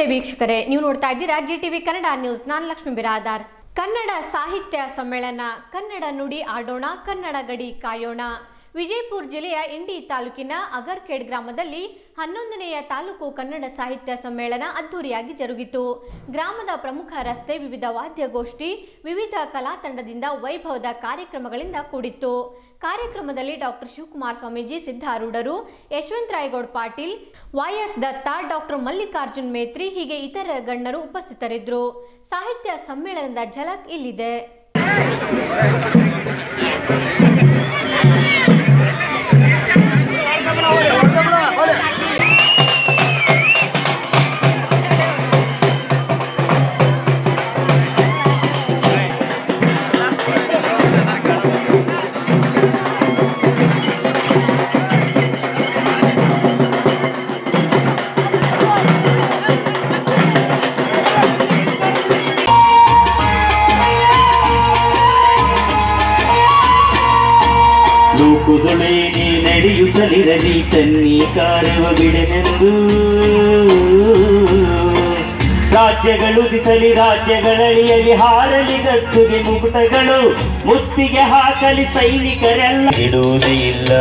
ನಮಸ್ತೆ ವೀಕ್ಷಕರೇ, ನೀವು ನೋಡ್ತಾ ಇದ್ದೀರಾ ಜಿ ಟಿವಿ ಕನ್ನಡ ನ್ಯೂಸ್. ನಾನು ಲಕ್ಷ್ಮೀ ಬಿರಾದಾರ್. ಕನ್ನಡ ಸಾಹಿತ್ಯ ಸಮ್ಮೇಳನ, ಕನ್ನಡ ನುಡಿ ಆಡೋಣ, ಕನ್ನಡ ಗಡಿ ಕಾಯೋಣ. ವಿಜಯಪುರ ಜಿಲ್ಲೆಯ ಇಂಡಿ ತಾಲೂಕಿನ ಅಗರ್ಖೇಡ್ ಗ್ರಾಮದಲ್ಲಿ ಹನ್ನೊಂದನೆಯ ತಾಲೂಕು ಕನ್ನಡ ಸಾಹಿತ್ಯ ಸಮ್ಮೇಳನ ಅದ್ದೂರಿಯಾಗಿ ಜರುಗಿತು. ಗ್ರಾಮದ ಪ್ರಮುಖ ರಸ್ತೆ, ವಿವಿಧ ವಾದ್ಯಗೋಷ್ಠಿ, ವಿವಿಧ ಕಲಾ ತಂಡದಿಂದ ವೈಭವದ ಕಾರ್ಯಕ್ರಮಗಳಿಂದ ಕೂಡಿತ್ತು. ಕಾರ್ಯಕ್ರಮದಲ್ಲಿ ಡಾಕ್ಟರ್ ಶಿವಕುಮಾರ್ ಸ್ವಾಮೀಜಿ ಸಿದ್ಧಾರೂಢರು, ಯಶವಂತ ರಾಯ್ಗೌಡ ಪಾಟೀಲ್ ವೈಎಸ್ ದತ್ತ ಡಾಕ್ಟರ್ ಮಲ್ಲಿಕಾರ್ಜುನ್ ಮೇತ್ರಿ, ಹೀಗೆ ಇತರ ಗಣ್ಯರು ಉಪಸ್ಥಿತರಿದ್ದರು. ಸಾಹಿತ್ಯ ಸಮ್ಮೇಳನದ ಝಲಕ್ ಇಲ್ಲಿದೆ. ನಡೆಯುತ್ತಲಿರಲಿ ತನ್ನಿ ಕಾರವ ಬಿಡನೆಂದು ರಾಜ್ಯಗಳು ದಿಸಲಿ ರಾಜ್ಯಗಳಳಿಯಲಿ ಹಾರಲಿ ಗಚ್ಚುಗೆ ಮುಕುಟಗಳು. ಮುತ್ತಿಗೆ ಹಾಕಲಿ ಸೈನಿಕರೆಲ್ಲ. ಇಡುವುದೇ ಇಲ್ಲ.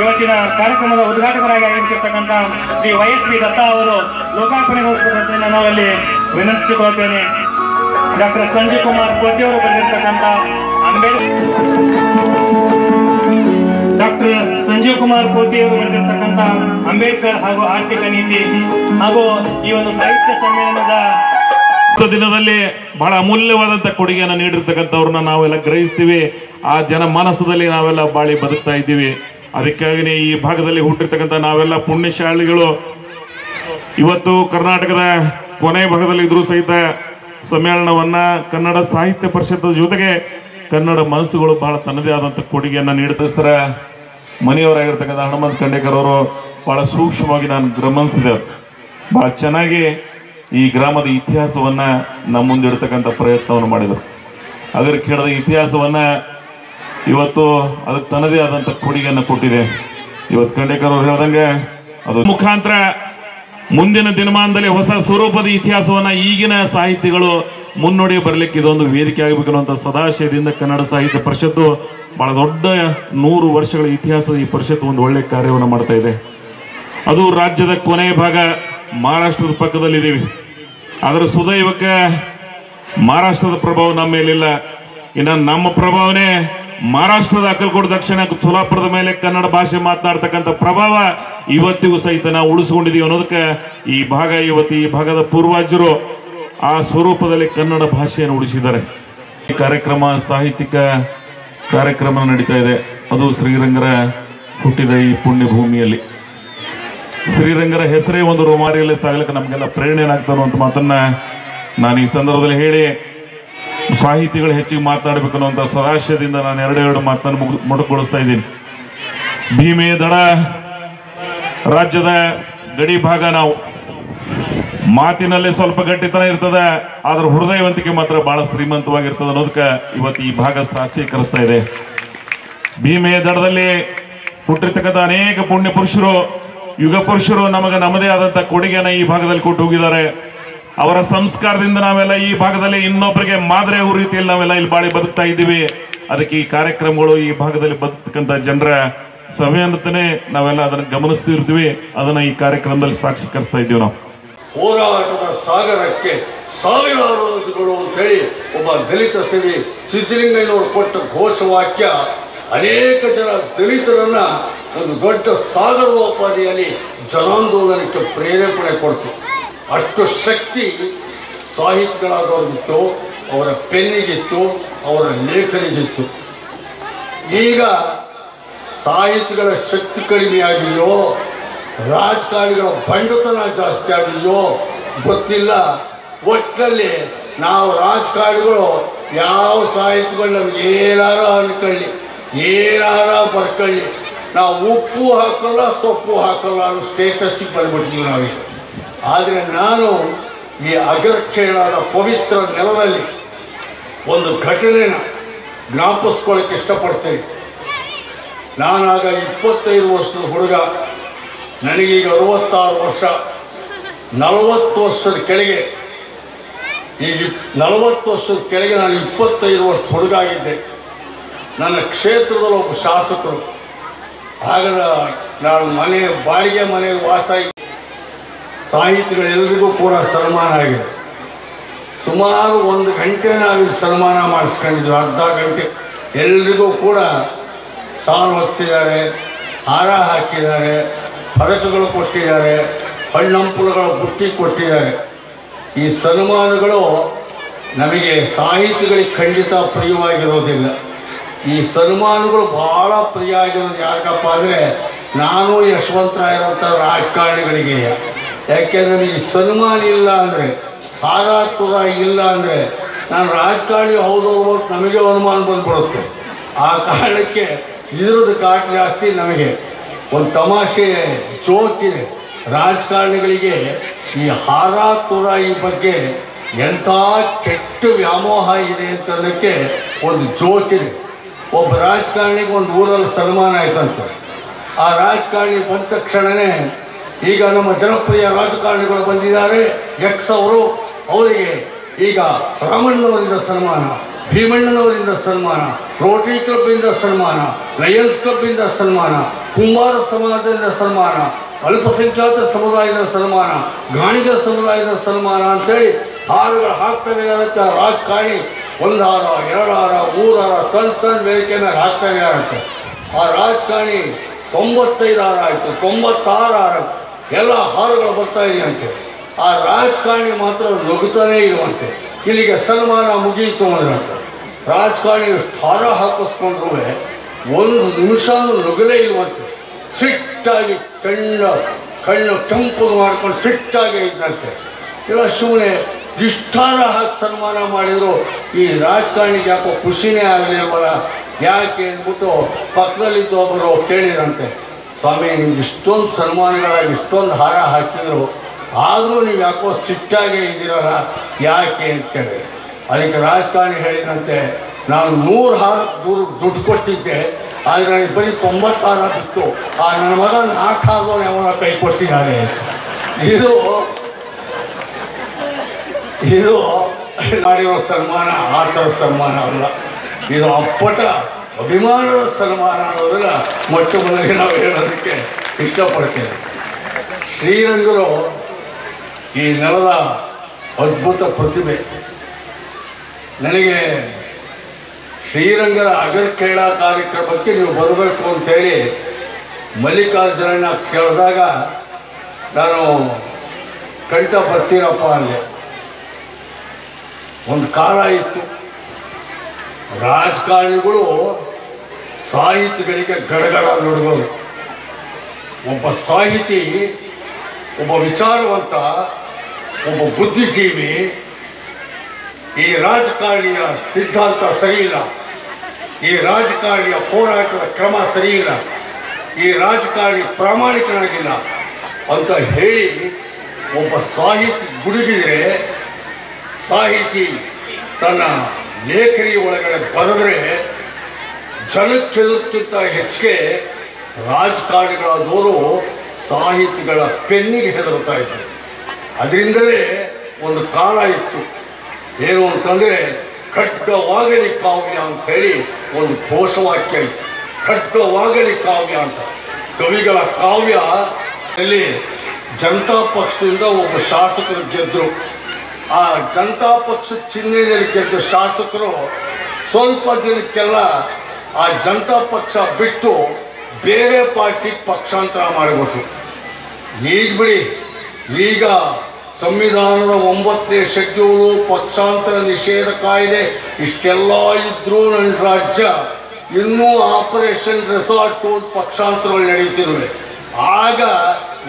ಇವತ್ತಿನ ಕಾರ್ಯಕ್ರಮದ ಉದ್ಘಾಟಕರಾಗಿ ಆಗಮಿಸಿರ್ತಕ್ಕಂಥ Shri Y S V Datta ಅವರು ಲೋಕಾರ್ಪಣೆಗೊಳಿಸಬೇಕಂತ ನಾವಲ್ಲಿ ವಿನಂತಿಸಿಕೊಳ್ತೇನೆ. ಡಾಕ್ಟರ್ ಸಂಜೀವ್ ಕುಮಾರ್ ಕೋಟಿಯವರು ಅವರು ಅಂಬೇಡ್ಕರ್ ಡಾಕ್ಟರ್ ಸಂಜೀವ್ ಕುಮಾರ್ ಕೋಟಿ ಅವರು ಅಂಬೇಡ್ಕರ್ ಹಾಗೂ ಆರ್ಥಿಕ ನೀತಿ ಹಾಗೂ ಈ ಒಂದು ಸಾಹಿತ್ಯ ಸಮ್ಮೇಳನದ ದಿನದಲ್ಲಿ ಬಹಳ ಅಮೂಲ್ಯವಾದಂತ ಕೊಡುಗೆಯನ್ನು ನೀಡಿರ್ತಕ್ಕಂಥವ್ರನ್ನ ನಾವೆಲ್ಲ ಗ್ರಹಿಸ್ತೀವಿ. ಆ ಜನ ಮನಸ್ಸದಲ್ಲಿ ನಾವೆಲ್ಲ ಬಾಳಿ ಬದುಕ್ತಾ ಇದ್ದೀವಿ. ಅದಕ್ಕಾಗಿನೇ ಈ ಭಾಗದಲ್ಲಿ ಹುಟ್ಟಿರ್ತಕ್ಕಂಥ ನಾವೆಲ್ಲ ಪುಣ್ಯಶಾಲಿಗಳು. ಇವತ್ತು ಕರ್ನಾಟಕದ ಕೊನೆ ಭಾಗದಲ್ಲಿ ಇದ್ರು ಸಹಿತ ಸಮ್ಮೇಳನವನ್ನ ಕನ್ನಡ ಸಾಹಿತ್ಯ ಪರಿಷತ್ ಜೊತೆಗೆ ಕನ್ನಡ ಮನಸ್ಸುಗಳು ಬಹಳ ತನ್ನದೇ ಆದಂತ ಕೊಡುಗೆಯನ್ನ ನೀಡುತ್ತೆ ಮನೆಯವರಾಗಿರ್ತಕ್ಕಂಥ ಹನುಮಂತ್ ಖಂಡೇಕರ್ ಅವರು ಬಹಳ ಸೂಕ್ಷ್ಮವಾಗಿ ನಾನು ಗಮನಿಸಿದೆ. ಬಹಳ ಚೆನ್ನಾಗಿ ಈ ಗ್ರಾಮದ ಇತಿಹಾಸವನ್ನ ನಮ್ಮ ಮುಂದೆ ಇಡ್ತಕ್ಕಂಥ ಪ್ರಯತ್ನವನ್ನು ಮಾಡಿದರು. ಅದರ ಕೇಳಿದ ಇತಿಹಾಸವನ್ನ ಇವತ್ತು ಅದಕ್ಕೆ ತನ್ನದೇ ಆದಂಥ ಕೊಡುಗೆಯನ್ನು ಕೊಟ್ಟಿದೆ. ಇವತ್ತು ಖಂಡೇಕರ್ ಅವರು ಹೇಳ್ದಂಗೆ ಅದು ಮುಖಾಂತರ ಮುಂದಿನ ದಿನಮಾನದಲ್ಲಿ ಹೊಸ ಸ್ವರೂಪದ ಇತಿಹಾಸವನ್ನ ಈಗಿನ ಸಾಹಿತಿಗಳು ಮುನ್ನುಡಿ ಬರಲಿಕ್ಕೆ ಇದೊಂದು ವೇದಿಕೆ ಆಗಬೇಕು ಅನ್ನುವಂಥ ಸದಾಶಯದಿಂದ ಕನ್ನಡ ಸಾಹಿತ್ಯ ಪರಿಷತ್ತು ಬಹಳ ದೊಡ್ಡ ನೂರು ವರ್ಷಗಳ ಇತಿಹಾಸದ ಈ ಪರಿಷತ್ತು ಒಂದು ಒಳ್ಳೆ ಕಾರ್ಯವನ್ನು ಮಾಡ್ತಾ ಇದೆ. ಅದು ರಾಜ್ಯದ ಕೊನೆಯ ಭಾಗ ಮಹಾರಾಷ್ಟ್ರದ ಪಕ್ಕದಲ್ಲಿದ್ದೀವಿ. ಅದರ ಸುದೈವಕ್ಕೆ ಮಹಾರಾಷ್ಟ್ರದ ಪ್ರಭಾವ ನಮ್ಮ ಮೇಲಿಲ್ಲ. ಇನ್ನು ನಮ್ಮ ಪ್ರಭಾವನೆ ಮಹಾರಾಷ್ಟ್ರದ ಅಕ್ಕಲ್ಕೋಟ ದಕ್ಷಿಣ ಸೋಲಾಪುರದ ಮೇಲೆ ಕನ್ನಡ ಭಾಷೆ ಮಾತನಾಡ್ತಕ್ಕಂಥ ಪ್ರಭಾವ ಇವತ್ತಿಗೂ ಸಹಿತ ನಾವು ಉಳಿಸ್ಕೊಂಡಿದೀವಿ ಅನ್ನೋದಕ್ಕೆ ಈ ಭಾಗ ಇವತ್ತು ಈ ಭಾಗದ ಪೂರ್ವಜರು ಆ ಸ್ವರೂಪದಲ್ಲಿ ಕನ್ನಡ ಭಾಷೆಯನ್ನು ಉಳಿಸಿದ್ದಾರೆ. ಈ ಕಾರ್ಯಕ್ರಮ ಸಾಹಿತ್ಯಿಕ ಕಾರ್ಯಕ್ರಮ ನಡೀತಾ ಇದೆ. ಅದು ಶ್ರೀರಂಗರ ಹುಟ್ಟಿದ ಈ ಪುಣ್ಯ ಭೂಮಿಯಲ್ಲಿ ಶ್ರೀರಂಗರ ಹೆಸರೇ ಒಂದು ರೋಮಾರಿಯಲ್ಲಿ ಸಾಗಲಿಕ್ಕೆ ನಮಗೆಲ್ಲ ಪ್ರೇರಣೆ ಏನಾಗ್ತಾರೋ ಅಂತ ಮಾತನ್ನ ನಾನು ಈ ಸಂದರ್ಭದಲ್ಲಿ ಹೇಳಿ ಸಾಹಿತಿಗಳು ಹೆಚ್ಚಿಗೆ ಮಾತನಾಡಬೇಕು ಅನ್ನುವಂಥ ಸದಾಶಯದಿಂದ ನಾನು ಎರಡೆರಡು ಮಾತನ್ನು ಮುಗ್ ಇದ್ದೀನಿ. ಭೀಮೆಯ ದಡ, ರಾಜ್ಯದ ಗಡಿ ಭಾಗ ನಾವು. ಮಾತಿನಲ್ಲಿ ಸ್ವಲ್ಪ ಗಟ್ಟಿತನ ಇರ್ತದೆ, ಆದ್ರೆ ಹೃದಯವಂತಿಕೆ ಮಾತ್ರ ಬಹಳ ಶ್ರೀಮಂತವಾಗಿರ್ತದೆ ಅನ್ನೋದಕ್ಕೆ ಇವತ್ತು ಈ ಭಾಗ ಸಾಕ್ಷೀಕರಿಸ್ತಾ ಇದೆ. ಭೀಮೆಯ ದಡದಲ್ಲಿ ಹುಟ್ಟಿರ್ತಕ್ಕಂಥ ಅನೇಕ ಪುಣ್ಯ ಪುರುಷರು, ಯುಗ ಪುರುಷರು ನಮಗೆ ನಮ್ಮದೇ ಆದಂಥ ಕೊಡುಗೆಯನ್ನು ಈ ಭಾಗದಲ್ಲಿ ಕೊಟ್ಟು ಹೋಗಿದ್ದಾರೆ. ಅವರ ಸಂಸ್ಕಾರದಿಂದ ನಾವೆಲ್ಲ ಈ ಭಾಗದಲ್ಲಿ ಇನ್ನೊಬ್ಬರಿಗೆ ಮಾದರಿ ರೀತಿಯಲ್ಲಿ ನಾವೆಲ್ಲ ಇಲ್ಲಿ ಬಾಳಿ ಬದುಕ್ತಾ ಇದ್ದೀವಿ. ಅದಕ್ಕೆ ಈ ಕಾರ್ಯಕ್ರಮಗಳು ಈ ಭಾಗದಲ್ಲಿ ಬದುಕಂತ ಜನರ ಅಂತಾನೆ ನಾವೆಲ್ಲ ಅದನ್ನ ಗಮನಿಸ್ತಿರ್ತೀವಿ. ಅದನ್ನ ಈ ಕಾರ್ಯಕ್ರಮದಲ್ಲಿ ಸಾಕ್ಷೀಕರಿಸ್ತಾ ಇದ್ದೀವಿ ನಾವು. ಹೋರಾಟದ ಸಾಗರಕ್ಕೆ ಸಾವಿರಾರು ಅಂತ ಅಂತೇಳಿ ಒಬ್ಬ ದಲಿತ ಸೇವಿ ಸಿದ್ದಲಿಂಗಯ್ಯನವರು ಕೊಟ್ಟ ಘೋಷವಾಕ್ಯ ಅನೇಕ ಜನ ದಲಿತರನ್ನ ಒಂದು ದೊಡ್ಡ ಸಾಗರೋಪಾದಿಯಲ್ಲಿ ಜನಾಂದೋಲನಕ್ಕೆ ಪ್ರೇರೇಪಣೆ ಕೊಡ್ತು. ಅಷ್ಟು ಶಕ್ತಿ ಸಾಹಿತಿಗಳಾದವ್ರಿಗಿತ್ತು ಅವರ ಪೆನ್ನಿಗಿತ್ತು, ಅವರ ಲೇಖನಿಗಿತ್ತು. ಈಗ ಸಾಹಿತಿಗಳ ಶಕ್ತಿ ಕಡಿಮೆ ಆಗಿದೆಯೋ, ರಾಜಕಾರಣಿಗಳ ಬಂಡತನ ಜಾಸ್ತಿ ಆಗಿದೆಯೋ, ಗೊತ್ತಿಲ್ಲ. ಒಟ್ಟಿನಲ್ಲಿ ನಾವು ರಾಜಕಾರಣಿಗಳು ಯಾವ ಸಾಹಿತಿಗಳು ನಮ್ಗೆ ಏನಾರ ಅನ್ಕೊಳ್ಳಿ, ಏನಾರ ಬರ್ಕೊಳ್ಳಿ. ನಾವು ಉಪ್ಪು ಹಾಕಲ್ಲ, ಸೊಪ್ಪು ಹಾಕಲ್ಲ ಅನ್ನೋ ಸ್ಟೇಟಸ್ಸಿಗೆ ಬಂದ್ಬಿಡ್ತೀವಿ ನಾವೀಗ. ಆದರೆ ನಾನು ಈ ಅಗ್ರಕ್ಷೇಣದ ಪವಿತ್ರ ನೆಲದಲ್ಲಿ ಒಂದು ಘಟನೆನ ಜ್ಞಾಪಿಸ್ಕೊಳ್ಳೋಕೆ ಇಷ್ಟಪಡ್ತೇನೆ. ನಾನಾಗ ಇಪ್ಪತ್ತೈದು ವರ್ಷದ ಹುಡುಗ, ನನಗೀಗ ಅರವತ್ತಾರು ವರ್ಷ. ನಲವತ್ತು ವರ್ಷದ ಕೆಳಗೆ ಈಗ ನಲವತ್ತು ವರ್ಷದ ಕೆಳಗೆ ನಾನು ಇಪ್ಪತ್ತೈದು ವರ್ಷದ ಹುಡುಗ ಆಗಿದ್ದೆ. ನನ್ನ ಕ್ಷೇತ್ರದಲ್ಲಿ ಒಬ್ಬ ಶಾಸಕರು. ಆಗ ನಾನು ಮನೆ, ಬಾಡಿಗೆ ಮನೆಯಲ್ಲಿ ವಾಸ. ಸಾಹಿತಿಗಳೆಲ್ಲರಿಗೂ ಕೂಡ ಸನ್ಮಾನ ಆಗಿದೆ. ಸುಮಾರು ಒಂದು ಗಂಟೆ ನಾವು ಸನ್ಮಾನ ಮಾಡಿಸ್ಕೊಂಡಿದ್ವಿ. ಅರ್ಧ ಗಂಟೆ ಎಲ್ರಿಗೂ ಕೂಡ ಸಾಲು ಹೊತ್ತಿದ್ದಾರೆ ಹಾರ ಹಾಕಿದ್ದಾರೆ, ಪದಕಗಳು ಕೊಟ್ಟಿದ್ದಾರೆ, ಹಣ್ಣಂಪುಲಗಳ ಬುಟ್ಟಿ ಕೊಟ್ಟಿದ್ದಾರೆ. ಈ ಸನ್ಮಾನಗಳು ನಮಗೆ ಸಾಹಿತಿಗಳಿಗೆ ಖಂಡಿತ ಪ್ರಿಯವಾಗಿರೋದಿಲ್ಲ. ಈ ಸನ್ಮಾನಗಳು ಬಹಳ ಪ್ರಿಯ ಆಗಿರೋದು ಯಾಕಪ್ಪ ಅಂದರೆ, ನಾನು ಯಶವಂತರಾಯರಂಥ ರಾಜಕಾರಣಿಗಳಿಗೆ. ಯಾಕೆಂದರೆ ಈ ಸನ್ಮಾನ ಇಲ್ಲ ಅಂದರೆ ಹಾರಾತ್ಮಕ ಇಲ್ಲ ಅಂದರೆ, ನಾನು ರಾಜಕಾರಣಿ ಹೌದು ಅಂತ ನಮಗೆ ಅನುಮಾನ ಬಂದ್ಬಿಡುತ್ತೆ. ಆ ಕಾರಣಕ್ಕೆ ಇದ್ರದ್ದು ಕಾಟ ಜಾಸ್ತಿ ನಮಗೆ. ಒಂದು ತಮಾಷೆ ಜೋಕ್ ಇದೆ. ರಾಜಕಾರಣಿಗಳಿಗೆ ಈ ಹಾರ ಈ ಬಗ್ಗೆ ಎಂಥ ಕೆಟ್ಟ ವ್ಯಾಮೋಹ ಇದೆ ಅಂತ ಅನ್ನೋಕ್ಕೆ ಒಂದು ಜೋಕ್ ಇದೆ. ಒಬ್ಬ ರಾಜಕಾರಣಿಗೆ ಒಂದು ಊರಲ್ಲಿ ಸನ್ಮಾನ ಆಯ್ತಂತೆ. ಆ ರಾಜಕಾರಣಿ ಬಂದ ತಕ್ಷಣವೇ ಈಗ ನಮ್ಮ ಜನಪ್ರಿಯ ರಾಜಕಾರಣಿಗಳು ಬಂದಿದ್ದಾರೆ. ಎಕ್ಸ್ ಅವರು ಅವರಿಗೆ ಈಗ ರಾಮಣ್ಣವರಿಂದ ಸನ್ಮಾನ, ಭೀಮಣ್ಣನವರಿಂದ ಸನ್ಮಾನ, ರೋಟರಿ ಕ್ಲಬ್ಬಿಂದ ಸನ್ಮಾನ, ಲಯನ್ಸ್ ಕ್ಲಬ್ಬಿಂದ ಸನ್ಮಾನ, ಕುಂಬಾರ ಸಮಾಜದಿಂದ ಸನ್ಮಾನ, ಅಲ್ಪಸಂಖ್ಯಾತ ಸಮುದಾಯದ ಸನ್ಮಾನ, ಗಾಣಿಗ ಸಮುದಾಯದ ಸನ್ಮಾನ ಅಂತೇಳಿ ಹಾರುಗಳು ಹಾಕ್ತಾನೆ ಇರುತ್ತೆ ರಾಜಕಾರಣಿ ಒಂದು ಹಾರ ಎರಡು ಹಾರ ಮೂರು ಹಾರ ತನ್ ತನ್ ವೇದಿಕೆ ಮೇಲೆ ಹಾಕ್ತಾನೆ ಇರುತ್ತೆ ಆ ರಾಜಕಾರಣಿ ತೊಂಬತ್ತೈದು ಆರ ಆಯಿತು ತೊಂಬತ್ತಾರು ಹಾರ ಎಲ್ಲ ಹಾರುಗಳು ಬರ್ತಾ ಇದೆಯಂತೆ. ಆ ರಾಜಕಾರಣಿ ಮಾತ್ರ ನಗುತ್ತಾನೇ ಇರುವಂತೆ. ಇಲ್ಲಿಗೆ ಸನ್ಮಾನ ಮುಗಿಯಿತು ಅಂದ್ರಂತೆ ರಾಜಕಾರಣಿ ಹಾರ ಹಾಕಿಸ್ಕೊಂಡ್ರು ಒಂದು ನಿಮಿಷನೂ ನಗಲೇ ಇರುವಂತೆ ಸಿಟ್ಟಾಗಿ ಕಣ್ಣು ಕಣ್ಣು ಕೆಂಪು ಮಾಡ್ಕೊಂಡು ಸಿಟ್ಟಾಗಿ ಇದ್ದಂತೆ. ಇಲ್ಲ ಸುಮ್ಮನೆ ಇಷ್ಟಾರ ಹಾಕಿ ಸನ್ಮಾನ ಮಾಡಿದ್ರು. ಈ ರಾಜಕಾರಣಿಗೆ ಯಾಕೋ ಖುಷಿನೇ ಆಗಲಿಲ್ವಲ್ಲ? ಯಾಕೆ ಅಂದ್ಬಿಟ್ಟು ಪಕ್ಕದಲ್ಲಿದ್ದು ಒಬ್ಬರು ಕೇಳಿದ್ರಂತೆ. ಸ್ವಾಮಿ, ನಿಮ್ಗೆ ಇಷ್ಟೊಂದು ಸನ್ಮಾನಗಳ ಇಷ್ಟೊಂದು ಹಾರ ಹಾಕಿದ್ರು. ಆದರೂ ನೀವು ಯಾಕೋ ಸಿಟ್ಟಾಗೆ ಇದ್ದೀರಲ್ಲ, ಯಾಕೆ ಅಂತ ಕೇಳಿ ಅದಕ್ಕೆ ರಾಜಕಾರಣಿ ಹೇಳಿದಂತೆ ನಾನು ನೂರು ಹಾರ ದೂರ ದುಡ್ಡು ಕೊಟ್ಟಿದ್ದೆ, ಆದರೆ ನನಗೆ ಬರೀ ತೊಂಬತ್ತಾರ ಬಿತ್ತು. ಆ ನನ್ನ ಮಗ ನಾಲ್ಕು ಹಾರದವ್ರು ಯಾವನ ಕೈ ಕೊಟ್ಟಿದ್ದಾನೆ. ಇದು ಇದು ಮಾಡಿರೋ ಸನ್ಮಾನ ಆ ಥರ ಸನ್ಮಾನ ಅಲ್ಲ. ಇದು ಅಪ್ಪಟ ಅಭಿಮಾನದ ಸನ್ಮಾನ ಅನ್ನೋದನ್ನ ಮೊಟ್ಟ ಮೊದಲಿಗೆ ನಾವು ಹೇಳೋದಕ್ಕೆ ಇಷ್ಟಪಡ್ತೇವೆ ಶ್ರೀರಂಗರು ಈ ನೆಲದ ಅದ್ಭುತ ಪ್ರತಿಭೆ ನನಗೆ ಶ್ರೀರಂಗರ ಕ್ರೀಡಾ ಕಾರ್ಯಕ್ರಮಕ್ಕೆ ನೀವು ಬರಬೇಕು ಅಂಥೇಳಿ ಮಲ್ಲಿಕಾರ್ಜುನನ್ನ ಕೇಳಿದಾಗ ನಾನು ಕಳಿತ ಬರ್ತೀನಪ್ಪ ಅಂದೆ. ಒಂದು ಕಾಲ ಇತ್ತು. ರಾಜಕಾರಣಿಗಳು ಸಾಹಿತಿಗಳಿಗೆ ಗಡಗಡ ನೋಡಬಹುದು ಒಬ್ಬ ಸಾಹಿತಿ, ಒಬ್ಬ ವಿಚಾರವಂತ, ಒಬ್ಬ ಬುದ್ಧಿಜೀವಿ, ಈ ರಾಜಕಾರಣಿಯ ಸಿದ್ಧಾಂತ ಸರಿಯಿಲ್ಲ ಈ ರಾಜಕಾರಣಿಯ ಹೋರಾಟದ ಕ್ರಮ ಸರಿಯಿಲ್ಲ ಈ ರಾಜಕಾರಣಿ ಪ್ರಾಮಾಣಿಕನಾಗಿಲ್ಲ ಅಂತ ಹೇಳಿ ಒಬ್ಬ ಸಾಹಿತಿ ಗುಡುಗಿದರೆ ಸಾಹಿತಿ ತನ್ನ ಲೇಖನಿ ಒಳಗಡೆ ಬರೆದ್ರೆ ಜನಕ್ಕೆದಕ್ಕಿಂತ ಹೆಚ್ಚಿಗೆ ರಾಜಕಾರಣಿಗಳಾದವರು ಸಾಹಿತಿಗಳ ಪೆನ್ನಿಗೆ ಹೆದರ್ತಾ ಇದ್ರು ಅದರಿಂದಲೇ ಒಂದು ಕಾಲ ಇತ್ತು. ಏನು ಅಂತಂದರೆ, ಖಡ್ಗವಾಗಲಿ ಕಾವ್ಯ ಅಂಥೇಳಿ ಒಂದು ಘೋಷವಾಕ್ಯ ಇತ್ತು. ಖಡ್ಗವಾಗಲಿ ಕಾವ್ಯ ಅಂತ. ಕವಿಗಳ ಕಾವ್ಯ ಅಲ್ಲಿ ಜನತಾ ಪಕ್ಷದಿಂದ ಒಬ್ಬ ಶಾಸಕರು ಗೆದ್ದರು ಆ ಜನತಾ ಪಕ್ಷ ಚಿಹ್ನೆಯಲ್ಲಿ ಗೆದ್ದ ಶಾಸಕರು ಸ್ವಲ್ಪ ದಿನಕ್ಕೆಲ್ಲ ಆ ಜನತಾ ಪಕ್ಷ ಬಿಟ್ಟು ಬೇರೆ ಪಾರ್ಟಿ ಪಕ್ಷಾಂತರ ಮಾಡಿಬಿಟ್ರು. ಈಗ ಬಿಡಿ, ಈಗ ಸಂವಿಧಾನದ ಒಂಬತ್ತನೇ ಶೆಡ್ಯೂಲು ಪಕ್ಷಾಂತರ ನಿಷೇಧ ಕಾಯ್ದೆ, ಇಷ್ಟೆಲ್ಲ ಇದ್ರೂ ನನ್ನ ರಾಜ್ಯ ಇನ್ನೂ ಆಪರೇಷನ್ ರೆಸಾರ್ಟ್ ಪಕ್ಷಾಂತರಗಳು ನಡೀತಿರುವೆ ಆಗ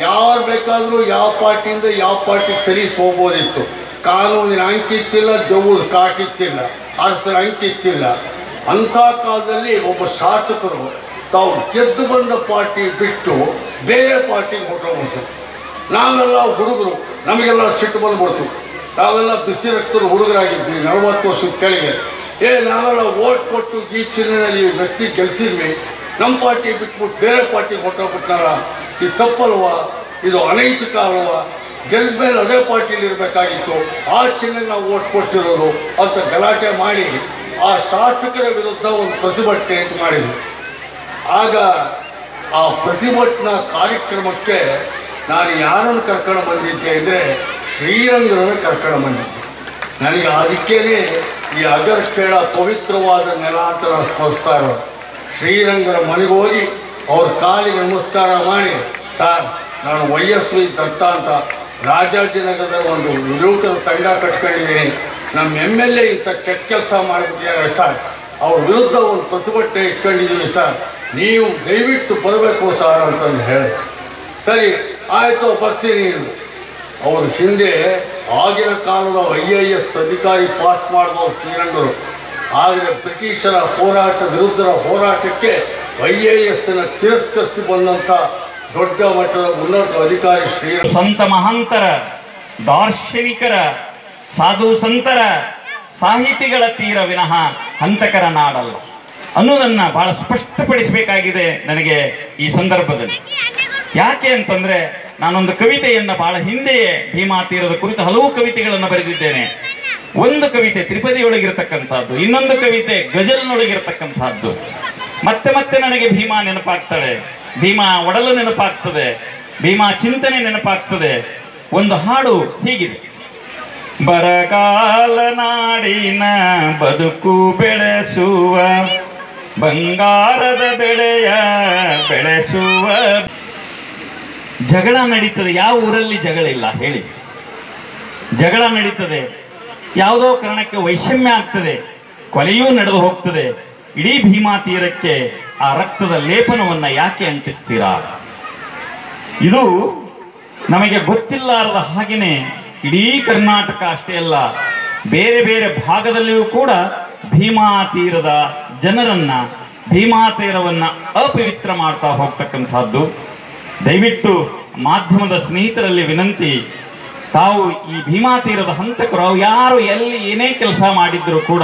ಯಾರು ಬೇಕಾದರೂ ಯಾವ ಪಾರ್ಟಿಯಿಂದ ಯಾವ ಪಾರ್ಟಿಗೆ ಸರಿ ಹೋಗ್ಬೋದಿತ್ತು. ಕಾನೂನಿನ ಅಂಕಿತ್ತಿಲ್ಲ ದೆವ್ವದ ಕಾಟಿತ್ತಿಲ್ಲ ಅರಸರ ಅಂಕಿತ್ತಿಲ್ಲ ಅಂಥ ಕಾಲದಲ್ಲಿ ಒಬ್ಬ ಶಾಸಕರು ತಾವು ಗೆದ್ದು ಬಂದ ಪಾರ್ಟಿ ಬಿಟ್ಟು ಬೇರೆ ಪಾರ್ಟಿಗೆ ಹೊರಟೋಗ್ಬಿಟ್ಟು ನಾವೆಲ್ಲ ಹುಡುಗರು, ನಮಗೆಲ್ಲ ಸಿಟ್ಟು ಬಂದ್ಬಿಡ್ತು ನಾವೆಲ್ಲ ಬಿಸಿ ರಕ್ತದ ಹುಡುಗರಾಗಿದ್ವಿ, ನಲವತ್ತು ವರ್ಷದ ಕೆಳಗೆ. ಏ, ನಾವೆಲ್ಲ ಓಟ್ ಕೊಟ್ಟು ಈ ವ್ಯಕ್ತಿ ಗೆಲ್ಸಿದ್ವಿ. ನಮ್ಮ ಪಾರ್ಟಿ ಬಿಟ್ಬಿಟ್ಟು ಬೇರೆ ಪಾರ್ಟಿಗೆ ಹೊಟ್ಟೋಗ್ಬಿಟ್ಟಾರ ಇದು ತಪ್ಪಲ್ವಾ? ಇದು ಅನೈತಿಕ ಅಲ್ವಾ? ಗೆಲ್ದ ಮೇಲೆ ಅದೇ ಪಾರ್ಟಿಲಿ ಇರಬೇಕಾಗಿತ್ತು. ಆ ಚಿಹ್ನೆ ನಾವು ಓಟ್ ಕೊಟ್ಟಿರೋದು ಅಂತ ಗಲಾಟೆ ಮಾಡಿ ಆ ಶಾಸಕರ ವಿರುದ್ಧ ಒಂದು ಪ್ರತಿಭಟನೆ ಅಂತ ಮಾಡಿದ್ರು. ಆಗ ಆ ಪ್ರತಿಭಟನಾ ಕಾರ್ಯಕ್ರಮಕ್ಕೆ ನಾನು ಯಾರನ್ನು ಕರ್ಕೊಂಡು ಬಂದಿದ್ದೆ ಅಂದರೆ ಶ್ರೀರಂಗರನ್ನು ಕರ್ಕೊಂಡು ಬಂದಿದ್ದೆ. ನನಗೆ ಅದಕ್ಕೇನೆ ಈ ಅಗರ್ ಕೇಳ ಪವಿತ್ರವಾದ ನೆಲ ಅಂತ ನಾನು ಸ್ಮರಿಸ್ತಾ ಇರೋದು ಶ್ರೀರಂಗರ ಮನೆಗೆ ಹೋಗಿ ಅವ್ರ ಕಾಲಿಗೆ ನಮಸ್ಕಾರ ಮಾಡಿ, ಸರ್, ನಾನು ವೈ ಎಸ್ ವಿ ದತ್ತ ಅಂತ ರಾಜಾಜಿನಗರದ ಒಂದು ವಿರೋಧದ ತಂಡ ಕಟ್ಕೊಂಡಿದ್ದೀನಿ. ನಮ್ಮ ಎಂ ಎಲ್ ಎ ಇಂಥ ಕೆಟ್ಟ ಕೆಲಸ ಮಾಡಿಬಿಟ್ಟಿದ್ದಾರೆ ಸರ್. ಅವ್ರ ವಿರುದ್ಧ ಒಂದು ಪ್ರತಿಭಟನೆ ಇಟ್ಕೊಂಡಿದ್ದೀವಿ ಸರ್. ನೀವು ದಯವಿಟ್ಟು ಬರಬೇಕು ಸರ್ ಅಂತಂದು ಹೇಳಿ. ಸರಿ, ಆಯಿತು ಬರ್ತೀನಿ. ಅವ್ರ ಹಿಂದೆ ಆಗಿನ ಕಾಲದ ಐ ಎ ಎಸ್ ಅಧಿಕಾರಿ ಪಾಸ್ ಮಾಡಿದವರು ಶ್ರೀರಂಗರು. ಆದರೆ ಬ್ರಿಟಿಷರ ಹೋರಾಟ ವಿರುದ್ಧದ ಹೋರಾಟಕ್ಕೆ ಐ ಎ ಎಸ್ನ ತಿರಸ್ಕರಿಸಿ ಬಂದಂಥ ದೊಡ್ಡ ಮಟ್ಟದ ಉನ್ನತ ಅಧಿಕಾರಿ ಶ್ರೀ ಸಂತ ಮಹಾಂತರ, ದಾರ್ಶನಿಕರ, ಸಾಧು ಸಂತರ, ಸಾಹಿತಿಗಳ ತೀರ ವಿನಃ ಹಂತಕರ ನಾಡಲ್ಲ. ಅನ್ನೋದನ್ನ ಬಹಳ ಸ್ಪಷ್ಟಪಡಿಸಬೇಕಾಗಿದೆ ನನಗೆ ಈ ಸಂದರ್ಭದಲ್ಲಿ. ಯಾಕೆ ಅಂತಂದ್ರೆ ನಾನೊಂದು ಕವಿತೆಯನ್ನ ಬಹಳ ಹಿಂದೆಯೇ ಭೀಮಾ ತೀರದ ಕುರಿತು ಹಲವು ಕವಿತೆಗಳನ್ನು ಬರೆದಿದ್ದೇನೆ. ಒಂದು ಕವಿತೆ ತ್ರಿಪದಿಯೊಳಗಿರತಕ್ಕಂಥದ್ದು, ಇನ್ನೊಂದು ಕವಿತೆ ಗಜಲ್ನೊಳಗಿರತಕ್ಕಂಥದ್ದು. ಮತ್ತೆ ಮತ್ತೆ ನನಗೆ ಭೀಮಾ ನೆನಪಾಗ್ತಾಳೆ. ಭೀಮಾ ಒಡಲು ನೆನಪಾಗ್ತದೆ, ಭೀಮಾ ಚಿಂತನೆ ನೆನಪಾಗ್ತದೆ, ಒಂದು ಹಾಡು ಹೀಗಿದೆ. ಬರಗಾಲ ನಾಡಿನ ಬದುಕು ಬೆಳೆಸುವ, ಬಂಗಾರದ ಬೆಳೆಯ ಬೆಳೆಸುವ. ಜಗಳ ನಡೀತದೆ, ಯಾವ ಊರಲ್ಲಿ ಜಗಳ ಇಲ್ಲ ಹೇಳಿ. ಜಗಳ ನಡೀತದೆ, ಯಾವುದೋ ಕಾರಣಕ್ಕೆ ವೈಷಮ್ಯ ಆಗ್ತದೆ, ಕೊಲೆಯೂ ನಡೆದು ಹೋಗ್ತದೆ, ಇಡೀ ಭೀಮಾ ತೀರಕ್ಕೆ ಆ ರಕ್ತದ ಲೇಪನವನ್ನ ಯಾಕೆ ಅಂಟಿಸ್ತೀರಾ? ಇದು ನಮಗೆ ಗೊತ್ತಿಲ್ಲಾರದ ಹಾಗೆಯೇ ಇಡೀ ಕರ್ನಾಟಕ ಅಷ್ಟೇ ಅಲ್ಲ, ಬೇರೆ ಬೇರೆ ಭಾಗದಲ್ಲಿಯೂ ಕೂಡ ಭೀಮಾ ತೀರದ ಜನರನ್ನ, ಭೀಮಾ ತೀರವನ್ನ ಅಪವಿತ್ರ ಮಾಡ್ತಾ ಹೋಗ್ತಕ್ಕಂಥದ್ದು. ದಯವಿಟ್ಟು ಮಾಧ್ಯಮದ ಸ್ನೇಹಿತರಲ್ಲಿ ವಿನಂತಿ, ತಾವು ಈ ಭೀಮಾ ತೀರದ ಹಂತಕರು ಯಾರು, ಎಲ್ಲಿ ಏನೇ ಕೆಲಸ ಮಾಡಿದ್ರು ಕೂಡ,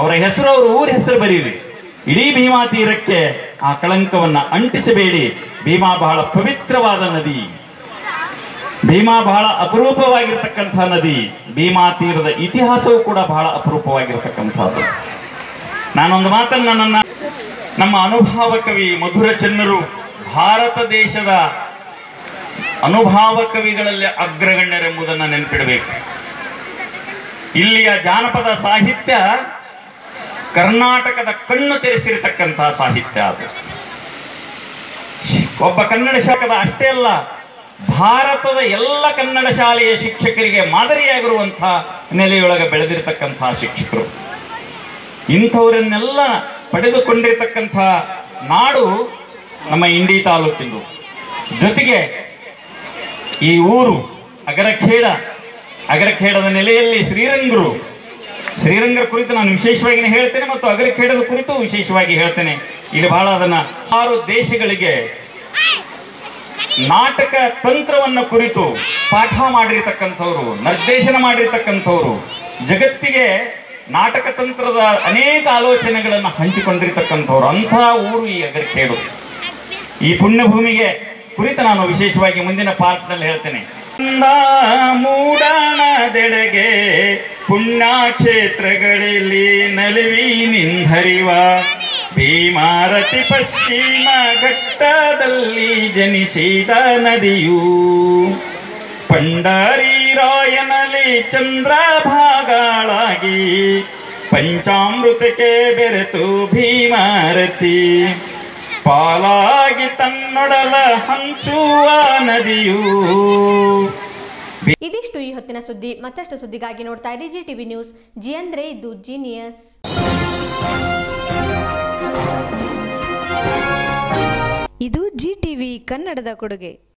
ಅವರ ಹೆಸರು, ಅವರು ಊರ ಹೆಸರು ಬರೀರಿ. ಇಡೀ ಭೀಮಾ ತೀರಕ್ಕೆ ಆ ಕಳಂಕವನ್ನ ಅಂಟಿಸಬೇಡಿ. ಭೀಮಾ ಬಹಳ ಪವಿತ್ರವಾದ ನದಿ. ಭೀಮಾ ಬಹಳ ಅಪರೂಪವಾಗಿರ್ತಕ್ಕಂಥ ನದಿ. ಭೀಮಾ ತೀರದ ಇತಿಹಾಸವೂ ಕೂಡ ಬಹಳ ಅಪರೂಪವಾಗಿರ್ತಕ್ಕಂಥದ್ದು. ನಾನೊಂದು ಮಾತನ್ನ ನನ್ನ ನಮ್ಮ ಅನುಭಾವ ಕವಿ ಮಧುರ ಚೆನ್ನರು ಭಾರತ ದೇಶದ ಅನುಭಾವ ಕವಿಗಳಲ್ಲಿ ಅಗ್ರಗಣ್ಯರೆಂಬುದನ್ನು ನೆನಪಿಡಬೇಕು. ಇಲ್ಲಿಯ ಜಾನಪದ ಸಾಹಿತ್ಯ ಕರ್ನಾಟಕದ ಕಣ್ಣು ತೆರೆಸಿರತಕ್ಕಂತಹ ಸಾಹಿತ್ಯ ಅದು. ಒಬ್ಬ ಕನ್ನಡ ಶಾಖದ ಅಷ್ಟೇ ಅಲ್ಲ, ಭಾರತದ ಎಲ್ಲ ಕನ್ನಡ ಶಾಲೆಯ ಶಿಕ್ಷಕರಿಗೆ ಮಾದರಿಯಾಗಿರುವಂತಹ ನೆಲೆಯೊಳಗೆ ಬೆಳೆದಿರತಕ್ಕಂತಹ ಶಿಕ್ಷಕರು. ಇಂಥವರನ್ನೆಲ್ಲ ಪಡೆದುಕೊಂಡಿರ್ತಕ್ಕಂಥ ನಾಡು ನಮ್ಮ ಇಂಡಿ ತಾಲೂಕಿಂದು. ಜೊತೆಗೆ ಈ ಊರು ಅಗರಖೇಡ, ಅಗರಖೇಡದ ನೆಲೆಯಲ್ಲಿ ಶ್ರೀರಂಗರು ಶ್ರೀರಂಗರ ಕುರಿತು ನಾನು ವಿಶೇಷವಾಗಿ ಹೇಳ್ತೇನೆ ಮತ್ತು ಅಗರಖೇಡದ ಕುರಿತು ವಿಶೇಷವಾಗಿ ಹೇಳ್ತೇನೆ. ಇಲ್ಲಿ ಬಹಳ ಅದನ್ನ ಆರು ದೇಶಗಳಿಗೆ ನಾಟಕ ತಂತ್ರವನ್ನು ಕುರಿತು ಪಾಠ ಮಾಡಿರ್ತಕ್ಕಂಥವ್ರು, ನಿರ್ದೇಶನ ಮಾಡಿರ್ತಕ್ಕಂಥವ್ರು, ಜಗತ್ತಿಗೆ ನಾಟಕ ತಂತ್ರದ ಅನೇಕ ಆಲೋಚನೆಗಳನ್ನು ಹಂಚಿಕೊಂಡಿರ್ತಕ್ಕಂಥವ್ರು, ಅಂಥ ಊರು ಈ ಅಗರಿಕೇಡು ಈ ಪುಣ್ಯಭೂಮಿಗೆ ಕುರಿತು ನಾನು ವಿಶೇಷವಾಗಿ ಮುಂದಿನ ಪಾರ್ಟ್ನಲ್ಲಿ ಹೇಳ್ತೇನೆ. ಮೂಡಣದೆಡೆಗೆ ಪುಣ್ಯಕ್ಷೇತ್ರಗಳಲ್ಲಿ ನಲಿವಿ ನಿಂಧರಿವ ಭೀಮಾರತಿ ಪಶ್ಚಿಮ ಘಟ್ಟದಲ್ಲಿ ಜನಿಸಿದ ನದಿಯು. ಪಂಡರೀರಾಯನಲ್ಲಿ ಚಂದ್ರಭಾಗಳಾಗಿ ಪಂಚಾಮೃತಕ್ಕೆ ಬೆರೆತು ಭೀಮಾರತಿ. ಪಾಲಾಗಿ ತನ್ನೊಡಲ ಹಂಚುವ ನದಿಯು. ಇದಿಷ್ಟು ಈ ಹೊತ್ತಿನ ಸುದ್ದಿ. ಮತ್ತಷ್ಟು ಸುದ್ದಿಗಾಗಿ ನೋಡ್ತಾ ಇರಿ ಜಿ ಟಿವಿ ನ್ಯೂಸ್. ಜಿ ಅಂದ್ರೆ ಇದು ಜೀನಿಯಸ್. ಇದು ಜಿ ಟಿವಿ ಕನ್ನಡದ ಕೊಡುಗೆ.